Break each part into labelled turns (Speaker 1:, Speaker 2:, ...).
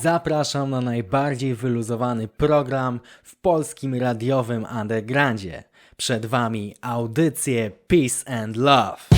Speaker 1: Zapraszam na najbardziej wyluzowany program w polskim radiowym undergroundzie. Przed Wami audycje Peace and Love.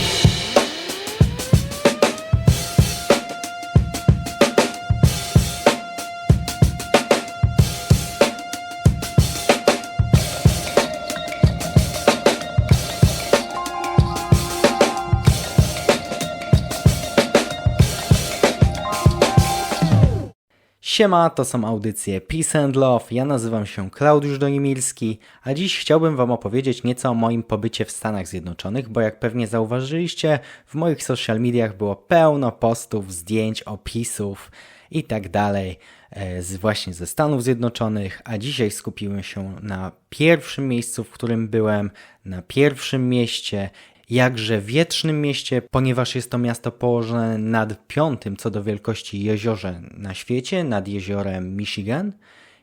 Speaker 1: Siema, to są audycje Peace and Love. Ja nazywam się Klaudiusz Donimirski, a dziś chciałbym Wam opowiedzieć nieco o moim pobycie w Stanach Zjednoczonych, bo jak pewnie zauważyliście, w moich social mediach było pełno postów, zdjęć, opisów i tak dalej, e, z, właśnie ze Stanów Zjednoczonych, a dzisiaj skupiłem się na pierwszym miejscu, w którym byłem, na pierwszym mieście, jakże wietrznym mieście, ponieważ jest to miasto położone nad piątym co do wielkości jeziorze na świecie, nad jeziorem Michigan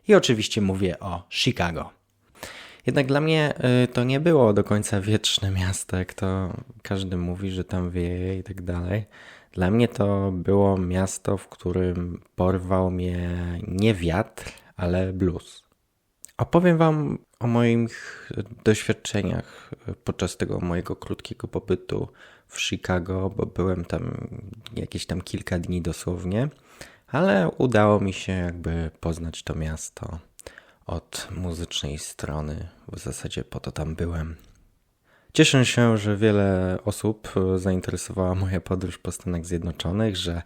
Speaker 1: i oczywiście mówię o Chicago. Jednak dla mnie y, to nie było do końca wietrzne miasto, jak to każdy mówi, że tam wieje i tak dalej. Dla mnie to było miasto, w którym porwał mnie nie wiatr, ale blues. Opowiem Wam o moich doświadczeniach podczas tego mojego krótkiego pobytu w Chicago, bo byłem tam jakieś tam kilka dni dosłownie, ale udało mi się jakby poznać to miasto od muzycznej strony. W zasadzie po to tam byłem. Cieszę się, że wiele osób zainteresowała moja podróż po Stanach Zjednoczonych, że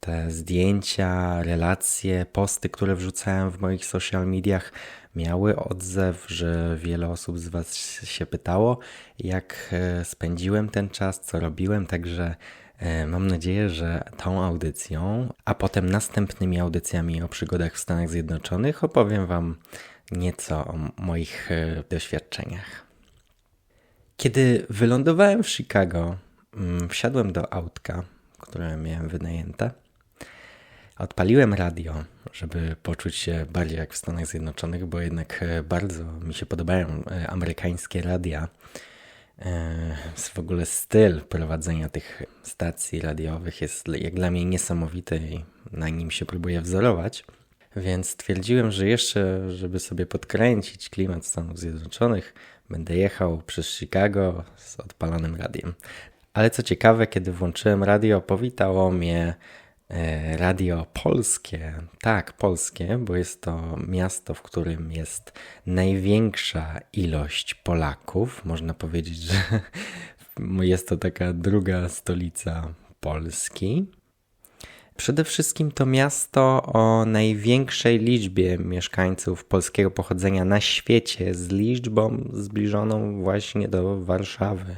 Speaker 1: te zdjęcia, relacje, posty, które wrzucałem w moich social mediach, miały odzew, że wiele osób z Was się pytało, jak e, spędziłem ten czas, co robiłem, także e, mam nadzieję, że tą audycją, a potem następnymi audycjami o przygodach w Stanach Zjednoczonych opowiem Wam nieco o moich e, doświadczeniach. Kiedy wylądowałem w Chicago, mm, wsiadłem do autka, które miałem wynajęte Odpaliłem radio, żeby poczuć się bardziej jak w Stanach Zjednoczonych, bo jednak e, bardzo mi się podobają e, amerykańskie radia. E, w ogóle styl prowadzenia tych stacji radiowych jest jak dla mnie niesamowity i na nim się próbuję wzorować. Więc stwierdziłem, że jeszcze, żeby sobie podkręcić klimat Stanów Zjednoczonych, będę jechał przez Chicago z odpalonym radiem. Ale co ciekawe, kiedy włączyłem radio, powitało mnie radio polskie, tak, polskie, bo jest to miasto, w którym jest największa ilość Polaków. Można powiedzieć, że jest to taka druga stolica Polski. Przede wszystkim to miasto o największej liczbie mieszkańców polskiego pochodzenia na świecie, z liczbą zbliżoną właśnie do Warszawy.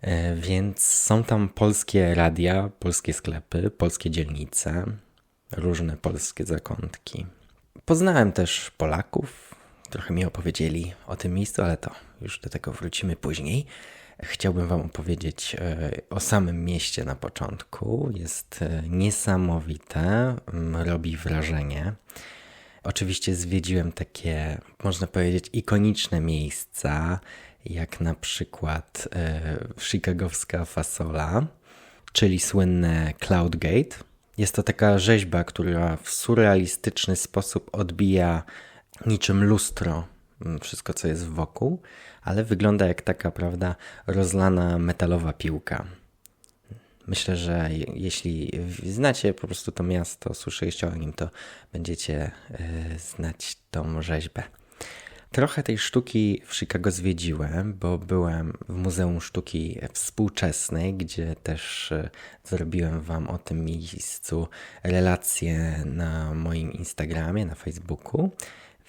Speaker 1: E, więc są tam polskie radia, polskie sklepy, polskie dzielnice, różne polskie zakątki. Poznałem też Polaków, trochę mi opowiedzieli o tym miejscu, ale to już do tego wrócimy później. Chciałbym Wam opowiedzieć e, o samym mieście na początku. Jest e, niesamowite, robi wrażenie. Oczywiście zwiedziłem takie, można powiedzieć, ikoniczne miejsca, jak na przykład e, chicagowska fasola, czyli słynne Cloudgate. Jest to taka rzeźba, która w surrealistyczny sposób odbija niczym lustro wszystko, co jest wokół, ale wygląda jak taka, prawda, rozlana metalowa piłka. Myślę, że jeśli znacie po prostu to miasto, słyszeliście o nim, to będziecie e, znać tą rzeźbę. Trochę tej sztuki w Chicago zwiedziłem, bo byłem w Muzeum Sztuki Współczesnej, gdzie też e, zrobiłem Wam o tym miejscu relacje na moim Instagramie, na Facebooku,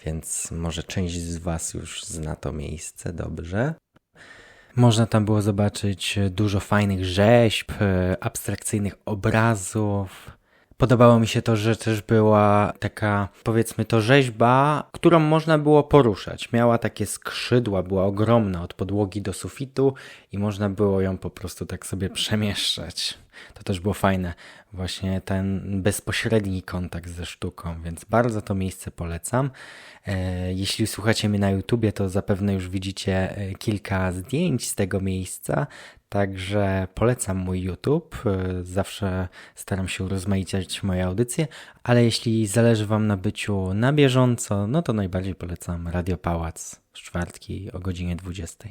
Speaker 1: więc może część z Was już zna to miejsce dobrze. Można tam było zobaczyć dużo fajnych rzeźb, e, abstrakcyjnych obrazów, Podobało mi się to, że też była taka, powiedzmy to, rzeźba, którą można było poruszać. Miała takie skrzydła, była ogromna od podłogi do sufitu i można było ją po prostu tak sobie przemieszczać. To też było fajne, właśnie ten bezpośredni kontakt ze sztuką, więc bardzo to miejsce polecam. E, jeśli słuchacie mnie na YouTubie, to zapewne już widzicie e, kilka zdjęć z tego miejsca. Także polecam mój YouTube. E, Zawsze staram się urozmaicać moje audycje, ale jeśli zależy Wam na byciu na bieżąco, no to najbardziej polecam Radio Pałac w czwartki o godzinie 20.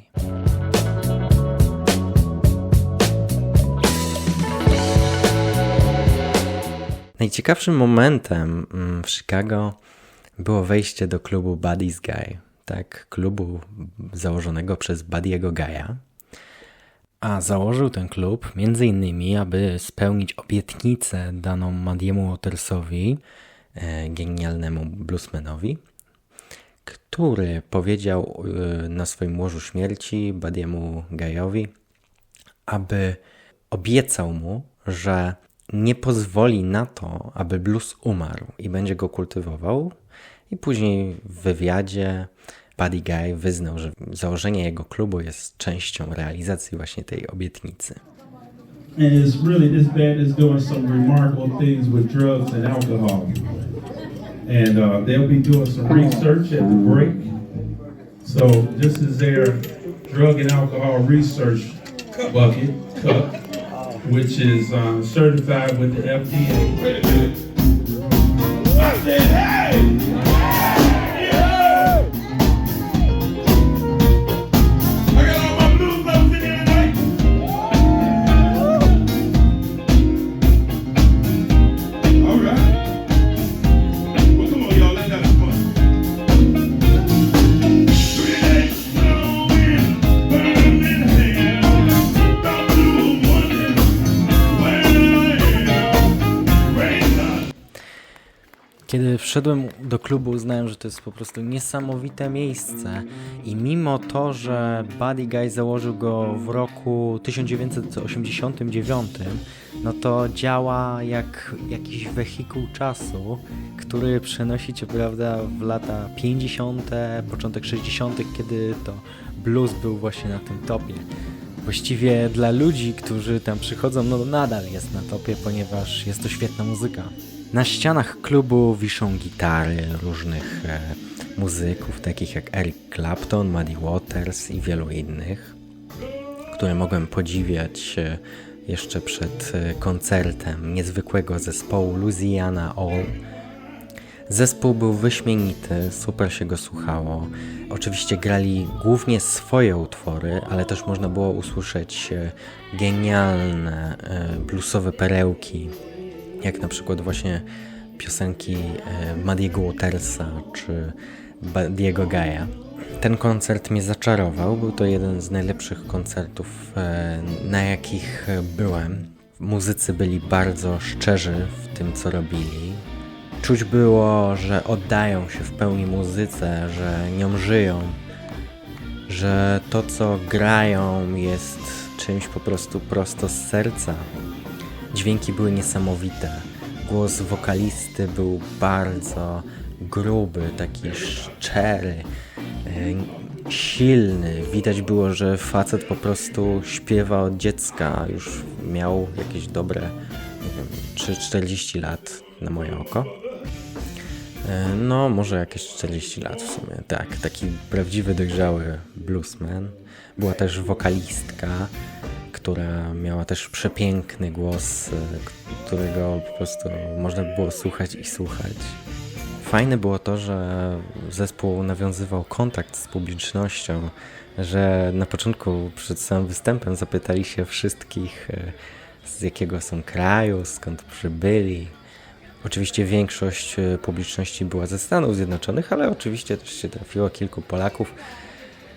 Speaker 1: Najciekawszym momentem mm, w Chicago było wejście do klubu Buddy's Guy, tak, klubu założonego przez Buddy'ego Guy'a. A założył ten klub między innymi, aby spełnić obietnicę daną Madiemu Watersowi, e, genialnemu bluesmanowi, który powiedział e, na swoim łożu śmierci Badiemu Gajowi, aby obiecał mu, że nie pozwoli na to, aby blues umarł i będzie go kultywował. I później w wywiadzie Buddy Guy wyznał, że założenie jego klubu jest częścią realizacji właśnie tej obietnicy.
Speaker 2: And it's really this band is doing some remarkable things with drugs and alcohol. And uh, they'll be doing some research at the break. So this is their drug and alcohol research bucket cup, which is uh, certified with the FDA. I said, hey!
Speaker 1: Wszedłem do klubu, uznałem, że to jest po prostu niesamowite miejsce. I mimo to, że Buddy Guy założył go w roku 1989, no to działa jak jakiś wehikuł czasu, który przenosi cię, prawda, w lata 50., początek 60., kiedy to blues był właśnie na tym topie. Właściwie dla ludzi, którzy tam przychodzą, no nadal jest na topie, ponieważ jest to świetna muzyka. Na ścianach klubu wiszą gitary różnych e, muzyków, takich jak Eric Clapton, Muddy Waters i wielu innych, które mogłem podziwiać e, jeszcze przed e, koncertem niezwykłego zespołu Louisiana All. Zespół był wyśmienity, super się go słuchało. Oczywiście grali głównie swoje utwory, ale też można było usłyszeć genialne bluesowe perełki, jak na przykład właśnie piosenki e, Madiego Watersa czy Diego Gaia. Ten koncert mnie zaczarował, był to jeden z najlepszych koncertów, e, na jakich byłem. Muzycy byli bardzo szczerzy w tym, co robili. Czuć było, że oddają się w pełni muzyce, że nią żyją, że to, co grają, jest czymś po prostu prosto z serca. Dźwięki były niesamowite. Głos wokalisty był bardzo gruby, taki szczery, e, silny. Widać było, że facet po prostu śpiewa od dziecka. Już miał jakieś dobre, nie wiem, 3-40 lat na moje oko. E, No, może jakieś 40 lat w sumie. Tak, taki prawdziwy, dojrzały bluesman. Była też wokalistka, która miała też przepiękny głos, e, którego po prostu można było słuchać i słuchać. Fajne było to, że zespół nawiązywał kontakt z publicznością, że na początku przed samym występem zapytali się wszystkich, e, z jakiego są kraju, skąd przybyli. Oczywiście większość e, publiczności była ze Stanów Zjednoczonych, ale oczywiście też się trafiło kilku Polaków,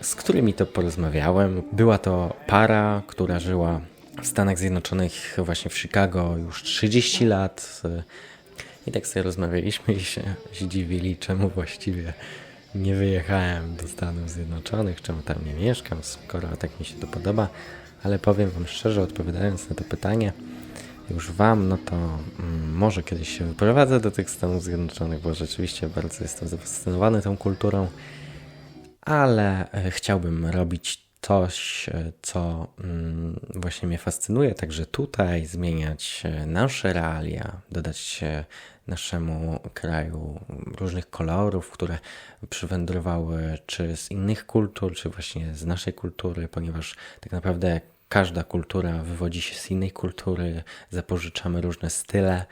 Speaker 1: z którymi to porozmawiałem. Była to para, która żyła w Stanach Zjednoczonych, właśnie w Chicago już 30 lat. I tak sobie rozmawialiśmy i się zdziwili, czemu właściwie nie wyjechałem do Stanów Zjednoczonych, czemu tam nie mieszkam, skoro tak mi się to podoba. Ale powiem Wam szczerze, odpowiadając na to pytanie, już Wam, no to mm, może kiedyś się wyprowadzę do tych Stanów Zjednoczonych, bo rzeczywiście bardzo jestem zafascynowany tą kulturą, ale e, chciałbym robić coś, e, co mm, właśnie mnie fascynuje, także tutaj zmieniać e, nasze realia, dodać naszemu kraju różnych kolorów, które przywędrowały czy z innych kultur, czy właśnie z naszej kultury, ponieważ tak naprawdę każda kultura wywodzi się z innej kultury, zapożyczamy różne style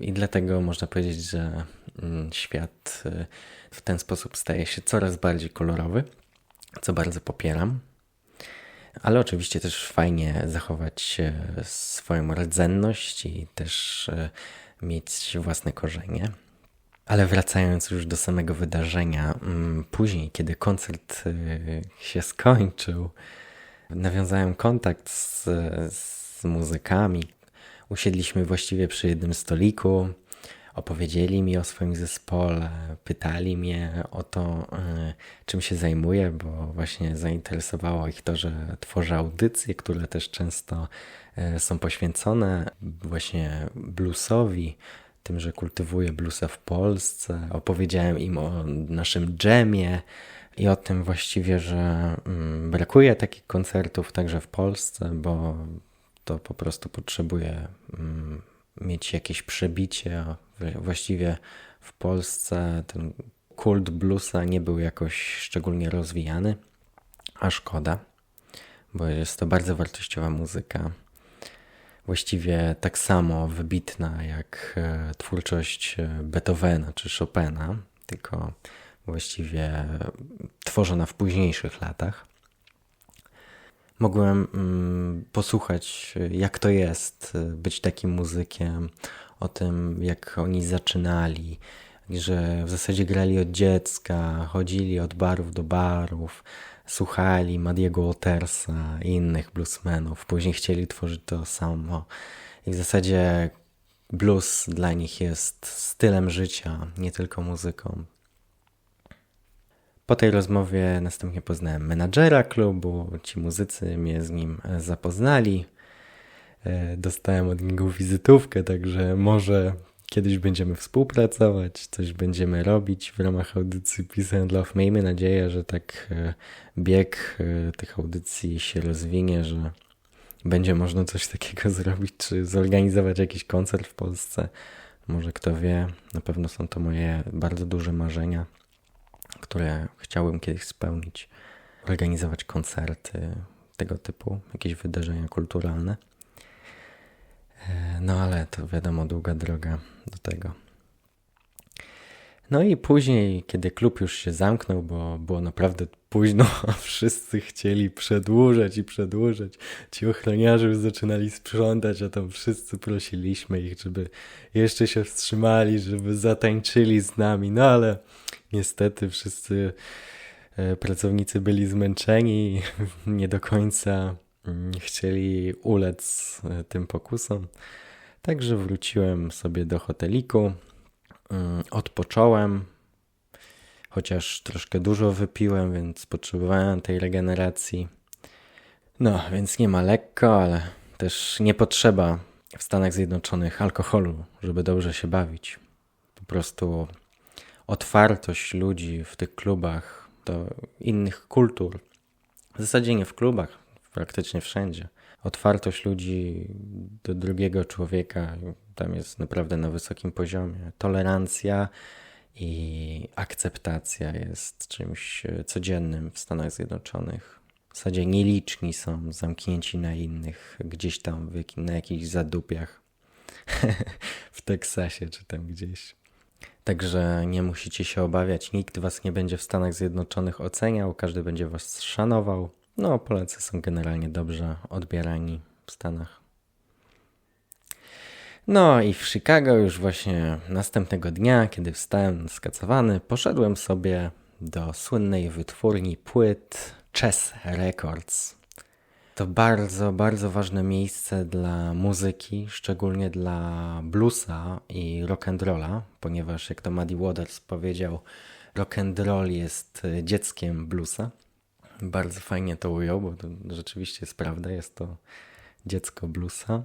Speaker 1: i dlatego można powiedzieć, że mm, świat y, w ten sposób staje się coraz bardziej kolorowy, co bardzo popieram. Ale oczywiście też fajnie zachować swoją rdzenność i też e, mieć własne korzenie. Ale wracając już do samego wydarzenia, mm, później, kiedy koncert e, się skończył, nawiązałem kontakt z, z muzykami. Usiedliśmy właściwie przy jednym stoliku opowiedzieli mi o swoim zespole, pytali mnie o to, y, czym się zajmuję, bo właśnie zainteresowało ich to, że tworzę audycje, które też często y, są poświęcone właśnie bluesowi, tym, że kultywuję bluesa w Polsce. Opowiedziałem im o naszym dżemie i o tym właściwie, że mm, brakuje takich koncertów także w Polsce, bo to po prostu potrzebuje mm, mieć jakieś przebicie. Właściwie w Polsce ten kult bluesa nie był jakoś szczególnie rozwijany, a szkoda, bo jest to bardzo wartościowa muzyka. Właściwie tak samo wybitna jak e, twórczość e, Beethovena czy Chopina, tylko właściwie tworzona w późniejszych latach mogłem mm, posłuchać, jak to jest y, być takim muzykiem, o tym, jak oni zaczynali, że w zasadzie grali od dziecka, chodzili od barów do barów, słuchali Madiego Watersa i innych bluesmenów, później chcieli tworzyć to samo. I w zasadzie blues dla nich jest stylem życia, nie tylko muzyką. Po tej rozmowie następnie poznałem menadżera klubu, ci muzycy mnie z nim zapoznali. E, dostałem od niego wizytówkę, także może kiedyś będziemy współpracować, coś będziemy robić w ramach audycji Peace and Love. Miejmy nadzieję, że tak e, bieg e, tych audycji się rozwinie, że będzie można coś takiego zrobić, czy zorganizować jakiś koncert w Polsce. Może kto wie, na pewno są to moje bardzo duże marzenia które chciałbym kiedyś spełnić, organizować koncerty tego typu, jakieś wydarzenia kulturalne. E, no ale to wiadomo, długa droga do tego. No i później, kiedy klub już się zamknął, bo było naprawdę późno, a wszyscy chcieli przedłużać i przedłużać. Ci ochroniarze już zaczynali sprzątać, a tam wszyscy prosiliśmy ich, żeby jeszcze się wstrzymali, żeby zatańczyli z nami. No ale niestety wszyscy e, pracownicy byli zmęczeni, nie do końca mm, chcieli ulec e, tym pokusom. Także wróciłem sobie do hoteliku, odpocząłem, chociaż troszkę dużo wypiłem, więc potrzebowałem tej regeneracji. No, więc nie ma lekko, ale też nie potrzeba w Stanach Zjednoczonych alkoholu, żeby dobrze się bawić. Po prostu otwartość ludzi w tych klubach do innych kultur. W zasadzie nie w klubach, praktycznie wszędzie. Otwartość ludzi do drugiego człowieka tam jest naprawdę na wysokim poziomie. Tolerancja i akceptacja jest czymś codziennym w Stanach Zjednoczonych. W zasadzie nieliczni są zamknięci na innych, gdzieś tam na jakichś zadupiach w Teksasie czy tam gdzieś. Także nie musicie się obawiać, nikt was nie będzie w Stanach Zjednoczonych oceniał, każdy będzie was szanował. No, Polacy są generalnie dobrze odbierani w Stanach. No i w Chicago już właśnie następnego dnia, kiedy wstałem skacowany, poszedłem sobie do słynnej wytwórni płyt Chess Records to bardzo, bardzo ważne miejsce dla muzyki, szczególnie dla bluesa i rock and rolla, ponieważ jak to Muddy Waters powiedział, rock and roll jest dzieckiem bluesa. Bardzo fajnie to ujął, bo to rzeczywiście jest prawda, jest to dziecko bluesa.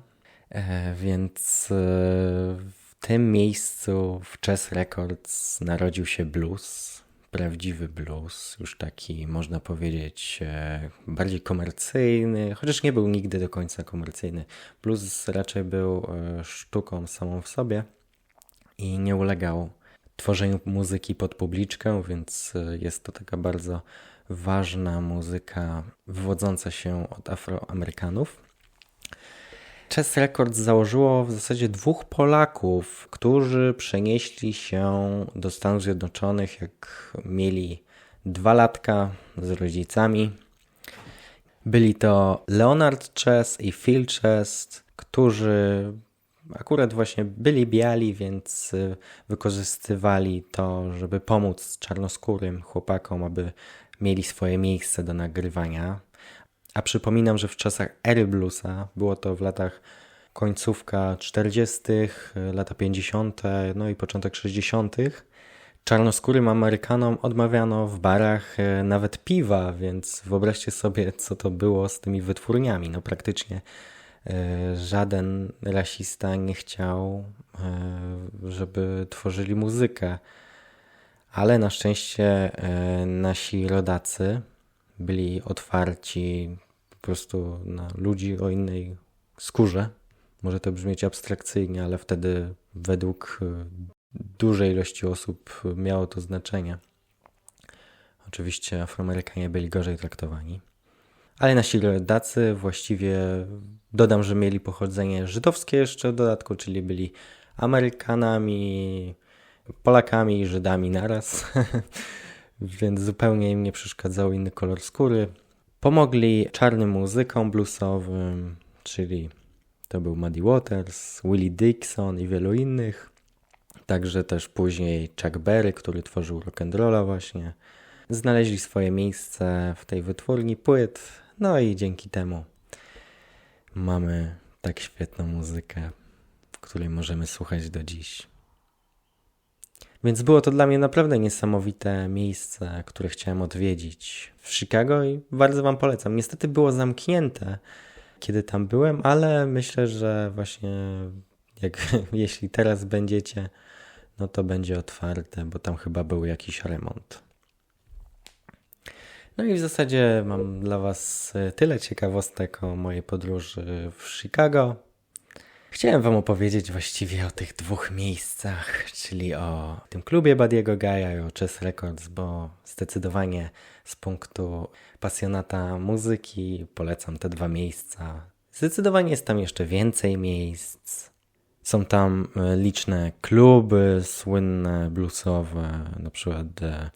Speaker 1: E, więc e, w tym miejscu w Chess Records narodził się blues, prawdziwy blues, już taki można powiedzieć e, bardziej komercyjny, chociaż nie był nigdy do końca komercyjny. Blues raczej był sztuką samą w sobie i nie ulegał tworzeniu muzyki pod publiczkę, więc jest to taka bardzo ważna muzyka wywodząca się od Afroamerykanów. Chess Records założyło w zasadzie dwóch Polaków, którzy przenieśli się do Stanów Zjednoczonych, jak mieli dwa latka z rodzicami. Byli to Leonard Chess i Phil Chess, którzy akurat właśnie byli biali, więc y, wykorzystywali to, żeby pomóc czarnoskórym chłopakom, aby mieli swoje miejsce do nagrywania. A przypominam, że w czasach ery bluesa, było to w latach końcówka 40., lata 50., no i początek 60., czarnoskórym Amerykanom odmawiano w barach e, nawet piwa, więc wyobraźcie sobie, co to było z tymi wytwórniami. No praktycznie e, żaden rasista nie chciał, e, żeby tworzyli muzykę. Ale na szczęście nasi rodacy byli otwarci prostu na ludzi o innej skórze. Może to brzmieć abstrakcyjnie, ale wtedy według dużej ilości osób miało to znaczenie. Oczywiście Afroamerykanie byli gorzej traktowani. Ale nasi rodacy właściwie dodam, że mieli pochodzenie żydowskie jeszcze w dodatku, czyli byli Amerykanami, Polakami i Żydami naraz. Więc zupełnie im nie przeszkadzał inny kolor skóry. Pomogli czarnym muzykom bluesowym, czyli to był Muddy Waters, Willie Dixon i wielu innych. Także też później Chuck Berry, który tworzył rock'n'rolla właśnie. Znaleźli swoje miejsce w tej wytwórni płyt, no i dzięki temu mamy tak świetną muzykę, której możemy słuchać do dziś. Więc było to dla mnie naprawdę niesamowite miejsce, które chciałem odwiedzić w Chicago i bardzo Wam polecam. Niestety było zamknięte, kiedy tam byłem, ale myślę, że właśnie jak, jeśli teraz będziecie, no to będzie otwarte, bo tam chyba był jakiś remont. No i w zasadzie mam dla Was tyle ciekawostek o mojej podróży w Chicago. Chciałem Wam opowiedzieć właściwie o tych dwóch miejscach, czyli o tym klubie Badiego Gaja i o Chess Records, bo zdecydowanie z punktu pasjonata muzyki polecam te dwa miejsca. Zdecydowanie jest tam jeszcze więcej miejsc. Są tam e, liczne kluby słynne, bluesowe, na przykład e,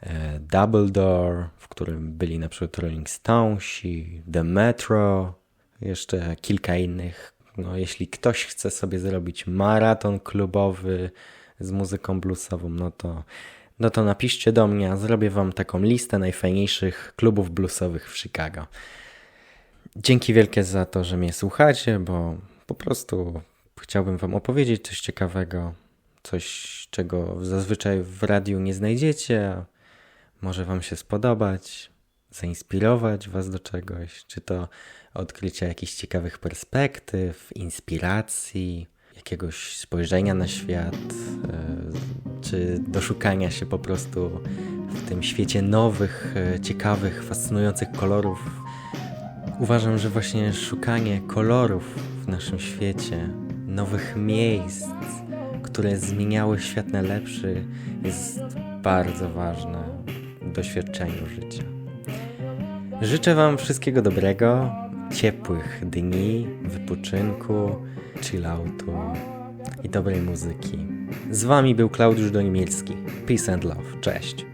Speaker 1: e, Double Door, w którym byli na przykład Rolling Stonesi, The Metro, jeszcze kilka innych no, jeśli ktoś chce sobie zrobić maraton klubowy z muzyką bluesową, no to, no to napiszcie do mnie, a zrobię wam taką listę najfajniejszych klubów bluesowych w Chicago. Dzięki wielkie za to, że mnie słuchacie, bo po prostu chciałbym wam opowiedzieć coś ciekawego, coś, czego zazwyczaj w radiu nie znajdziecie. Może wam się spodobać, zainspirować was do czegoś, czy to odkrycia jakichś ciekawych perspektyw, inspiracji, jakiegoś spojrzenia na świat, e, czy doszukania się po prostu w tym świecie nowych, e, ciekawych, fascynujących kolorów. Uważam, że właśnie szukanie kolorów w naszym świecie, nowych miejsc, które zmieniały świat na lepszy, jest bardzo ważne w doświadczeniu życia. Życzę Wam wszystkiego dobrego, ciepłych dni, wypoczynku, chilloutu i dobrej muzyki. Z Wami był Klaudiusz Donimielski. Peace and love. Cześć.